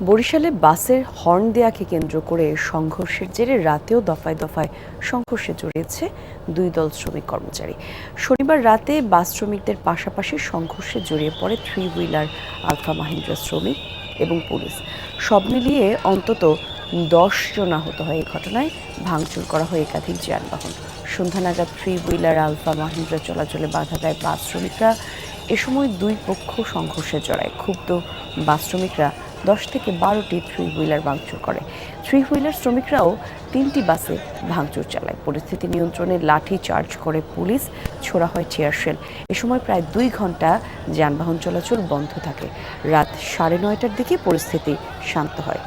বরিশালে বাসের হর্ন দেয়াকে কেন্দ্র করে সংঘর্ষের জেরে রাতেও দফায় দফায় সংঘর্ষে জড়িয়েছে দুই দল শ্রমিক কর্মচারী। শনিবার রাতে বাস শ্রমিকদের পাশাপাশি সংঘর্ষে জড়িয়ে পড়ে থ্রি হুইলার আলফা মাহিন্দ্রা শ্রমিক এবং পুলিশ। সব মিলিয়ে অন্তত দশ জন আহত হয় এই ঘটনায়। ভাঙচুর করা হয় একাধিক যানবাহন। সন্ধ্যা নাগাদ থ্রি হুইলার আলফা মাহিন্দ্রা চলাচলে বাধা দেয় বাস শ্রমিকরা। এ সময় দুই পক্ষ সংঘর্ষে জড়ায়। ক্ষুব্ধ বাস শ্রমিকরা দশ থেকে বারোটি থ্রি হুইলার ভাঙচুর করে। থ্রি হুইলার শ্রমিকরাও তিনটি বাসে ভাঙচুর চালায়। পরিস্থিতি নিয়ন্ত্রণে লাঠি চার্জ করে পুলিশ, ছোড়া হয় চেয়ারশেল এ সময় প্রায় দুই ঘণ্টা যানবাহন চলাচল বন্ধ থাকে। রাত সাড়ে নয়টার দিকে পরিস্থিতি শান্ত হয়।